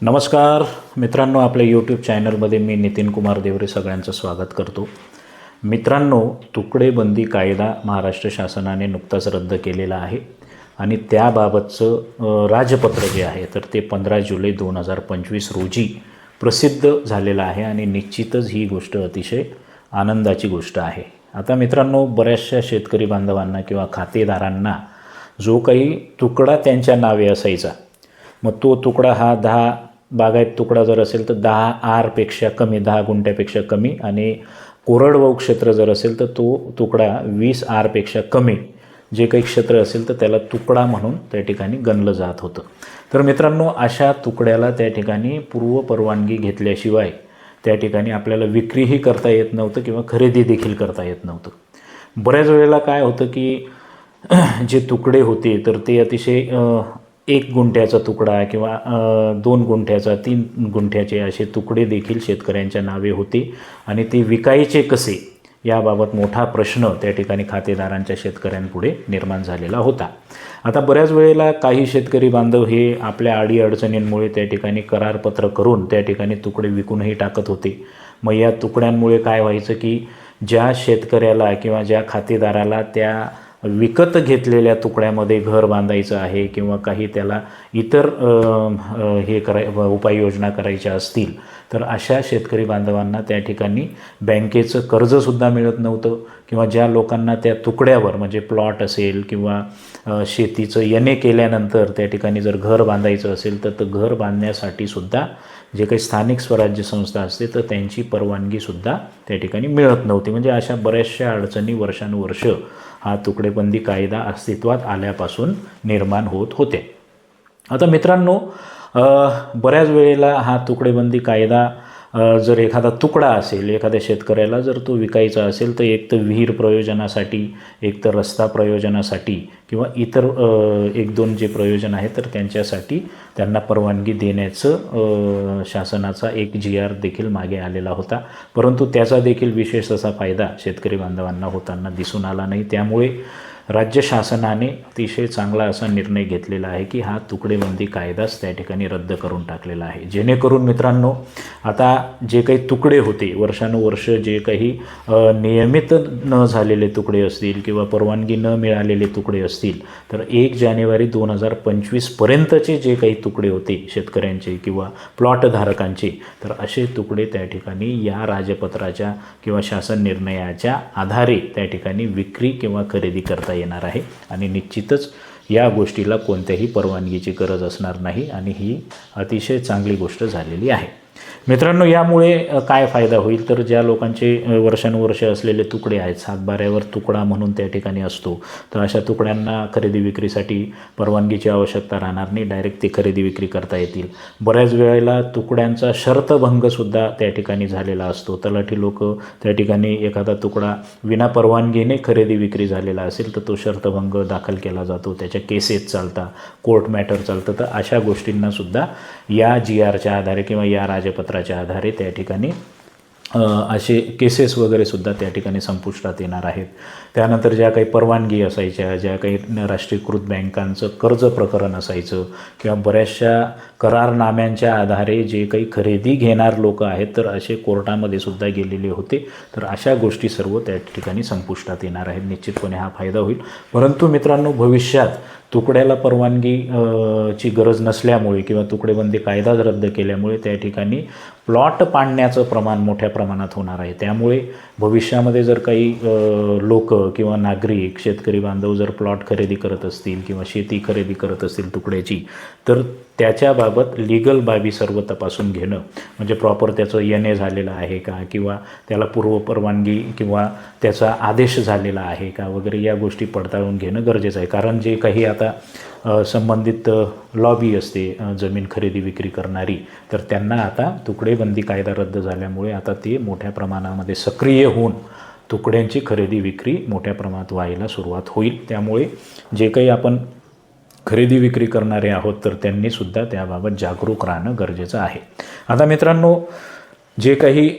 नमस्कार. मित्रांनो आपल्या यूट्यूब चॅनलमध्ये मी नितीन कुमार देवरे सगळ्यांचं स्वागत करतो. मित्रांनो तुकडेबंदी कायदा महाराष्ट्र शासनाने नुकताच रद्द केलेला आहे आणि त्याबाबतचं राजपत्र जे आहे तर ते पंधरा जुलै दोन हजार पंचवीस रोजी प्रसिद्ध झालेलं आहे आणि निश्चितच ही गोष्ट अतिशय आनंदाची गोष्ट आहे. आता मित्रांनो बऱ्याचशा शेतकरी बांधवांना किंवा खातेदारांना जो काही तुकडा त्यांच्या नावे असायचा मग तो तुकडा हा दहा बागायत तुकडा जर असेल तर दहा आरपेक्षा कमी दहा गुंठ्यापेक्षा कमी आणि कोरडवाहू क्षेत्र जर असेल तर तो तुकडा वीस आरपेक्षा कमी. जे काही क्षेत्र असेल तर त्याला तुकडा म्हणून त्या ठिकाणी गणलं जात होतं. तर मित्रांनो अशा तुकड्याला त्या ठिकाणी पूर्व परवानगी घेतल्याशिवाय त्या ठिकाणी आपल्याला विक्रीही करता येत नव्हतं किंवा खरेदी देखील करता येत नव्हतं. बऱ्याच वेळेला काय होतं की जे तुकडे होते तर ते अतिशय एक गुंठ्याचा तुकडा किंवा दोन गुंठ्याचा तीन गुंठ्याचे असे तुकडे देखील शेतकऱ्यांच्या नावे होते. आणि ते विकायचे कसे याबाबत मोठा प्रश्न त्या ठिकाणी खातेदारांच्या शेतकऱ्यांपुढे निर्माण झालेला होता. आता बऱ्याच वेळेला काही शेतकरी बांधव हे आपल्या अडीअडचणींमुळे त्या ठिकाणी करारपत्र करून त्या ठिकाणी तुकडे विकूनही टाकत होते. मग या तुकड्यांमुळे काय व्हायचं की ज्या शेतकऱ्याला किंवा ज्या खातेदाराला त्या विकत घेतलेल्या तुकड्यामध्ये घर बांधायचं आहे किंवा काही त्याला इतर हे कराय उपाययोजना करायच्या असतील तर अशा शेतकरी बांधवांना त्या ठिकाणी बँकेचं कर्जसुद्धा मिळत नव्हतं किंवा ज्या लोकांना त्या तुकड्यावर म्हणजे प्लॉट असेल किंवा शेतीचं यने केल्यानंतर त्या ठिकाणी जर घर बांधायचं असेल तर घर बांधण्यासाठी सुद्धा जे काही स्थानिक स्वराज्य संस्था असते तर त्यांची परवानगीसुद्धा त्या ठिकाणी मिळत नव्हती. म्हणजे अशा बऱ्याचशा अडचणी वर्षानुवर्ष हा तुकडेबंदी कायदा अस्तित्वात आल्यापासून निर्माण होत होते. आता मित्रांनो बऱ्याच वेळेला हा तुकडेबंदी कायदा जर एखादा तुकडा असेल एखाद्या शेतकऱ्याला जर तो विकायचा असेल तर एक तर विहीर प्रयोजनासाठी एक तर रस्ता प्रयोजनासाठी किंवा इतर एक दोन जे प्रयोजन आहे तर त्यांच्यासाठी त्यांना परवानगी देण्याचं शासनाचा एक जी आर देखील मागे आलेला होता. परंतु त्याचा देखील विशेष असा फायदा शेतकरी बांधवांना होताना दिसून आला नाही. त्यामुळे राज्य शासनाने अतिशय चांगला असा निर्णय घेतलेला आहे की हा तुकडेबंदी कायदाच त्या ठिकाणी रद्द करून टाकलेला आहे. जेणेकरून मित्रांनो आता जे काही तुकडे होते वर्षानुवर्ष जे काही नियमित न झालेले तुकडे असतील किंवा परवानगी न मिळालेले तुकडे असतील तर एक जानेवारी दोन हजार पंचवीसपर्यंतचे जे काही तुकडे होते शेतकऱ्यांचे किंवा प्लॉटधारकांचे तर असे तुकडे त्या ठिकाणी या राजपत्राच्या किंवा शासन निर्णयाच्या आधारे त्या ठिकाणी विक्री किंवा खरेदी करता येणार आहे. आणि निश्चितच या गोष्टीला कोणत्याही परवानगीची गरज असणार नाही आणि ही अतिशय चांगली गोष्ट झालेली आहे. मित्रांनो यामुळे काय फायदा होईल? तर ज्या लोकांचे वर्षानुवर्ष असलेले तुकडे आहेत सातबाऱ्यावर तुकडा म्हणून त्या ठिकाणी असतो तर अशा तुकड्यांना खरेदी विक्रीसाठी परवानगीची आवश्यकता राहणार नाही. डायरेक्ट ते खरेदी विक्री करता येतील. बऱ्याच वेळेला तुकड्यांचा शर्तभंगसुद्धा त्या ठिकाणी झालेला असतो. तलाठी लोक त्या ठिकाणी एखादा तुकडा विना परवानगीने खरेदी विक्री झालेला असेल तर तो शर्तभंग दाखल केला जातो. त्याच्या केसेस चालतात कोर्ट मॅटर चालतं. तर अशा गोष्टींनासुद्धा या जी आरच्या आधारे किंवा या राजपत्राच्या आधारे त्या ठिकाणी असे केसेस वगैरे सुद्धा त्या ठिकाणी संपुष्टात येणार आहेत. त्यानंतर ज्या काही परवानगी असायच्या ज्या काही राष्ट्रीयकृत बँकांचं कर्ज प्रकरण असायचं किंवा बऱ्याचशा करारनाम्यांच्या आधारे जे काही खरेदी घेणार लोक आहेत तर असे कोर्टामध्ये सुद्धा गेलेले होते. तर अशा गोष्टी सर्व त्या ठिकाणी संपुष्टात येणार आहेत. निश्चितपणे हा फायदा होईल. परंतु मित्रांनो भविष्यात तुकड्याला परवानगी ची गरज नसल्यामुळे किंवा तुकडेबंदी कायदाच रद्द केल्यामुळे त्या ठिकाणी प्लॉट पाडण्याचं प्रमाण मोठ्या प्रमाणात होणार आहे. त्यामुळे भविष्यामध्ये जर काही लोक किंवा नागरिक शेतकरी बांधव जर प्लॉट खरेदी करत असतील किंवा शेती खरेदी करत असतील तुकड्याची तर त्याच्याबाबत लिगल बाबी सर्व तपासून घेणं. म्हणजे प्रॉपर त्याचं एन ए झालेलं आहे का? किंवा त्याला पूर्व परवानगी किंवा त्याचा आदेश झालेला आहे का? वगैरे या गोष्टी पडताळून घेणं गरजेचं आहे. कारण जे काही आता संबंधित लॉबी असते जमीन खरेदी विक्री करणारी तर त्यांना आता तुकडेबंदी कायदा रद्द झाल्यामुळे आता ते मोठ्या प्रमाणामध्ये सक्रिय होऊन तुकड्यांची खरेदी विक्री मोठ्या प्रमाणात व्हायला सुरुवात होईल. त्यामुळे जे काही आपण खरेदी विक्री करणारे आहोत तर त्यांनीसुद्धा त्याबाबत जागरूक राहणं गरजेचं आहे. आता मित्रांनो जे काही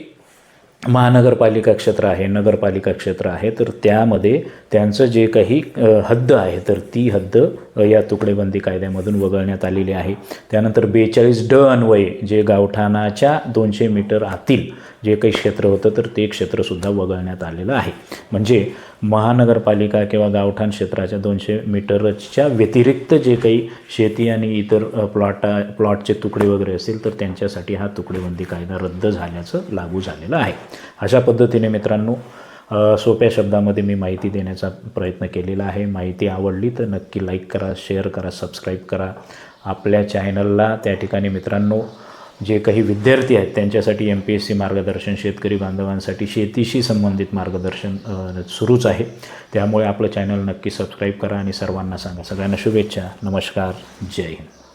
महानगरपालिका क्षेत्र आहे नगरपालिका क्षेत्र आहे तर त्यामध्ये त्यांचं जे काही हद्द आहे तर ती हद्द या तुकडेबंदी कायद्यामधून वगळण्यात आलेली आहे. त्यानंतर बेचाळीस ड अन्वये जे गावठाणाच्या दोनशे मीटर आतील जे काही क्षेत्र होतं तर ते क्षेत्रसुद्धा वगळण्यात आलेलं आहे. म्हणजे महानगरपालिका किंवा गावठाण क्षेत्राच्या दोनशे मीटरच्या व्यतिरिक्त जे काही शेती आणि इतर प्लॉटा प्लॉटचे तुकडे वगैरे असतील तर त्यांच्यासाठी हा तुकडेबंदी कायदा रद्द झाल्याचं लागू झालेलं आहे. अशा पद्धतीने मित्रांनो सोप्या शब्दामध्ये मी माहिती देण्याचा प्रयत्न केलेला आहे. माहिती आवडली तर नक्की लाईक करा शेअर करा सबस्क्राईब करा. आपल्या चॅनलला त्या ठिकाणी मित्रांनो जे काही विद्यार्थी आहेत त्यांच्यासाठी एम पी एस सी मार्गदर्शन शेतकरी बांधवांसाठी शेतीशी संबंधित मार्गदर्शन सुरूच आहे. त्यामुळे आपलं चॅनल नक्की सबस्क्राईब करा आणि सर्वांना सांगा. सगळ्यांना शुभेच्छा. नमस्कार. जय हिंद.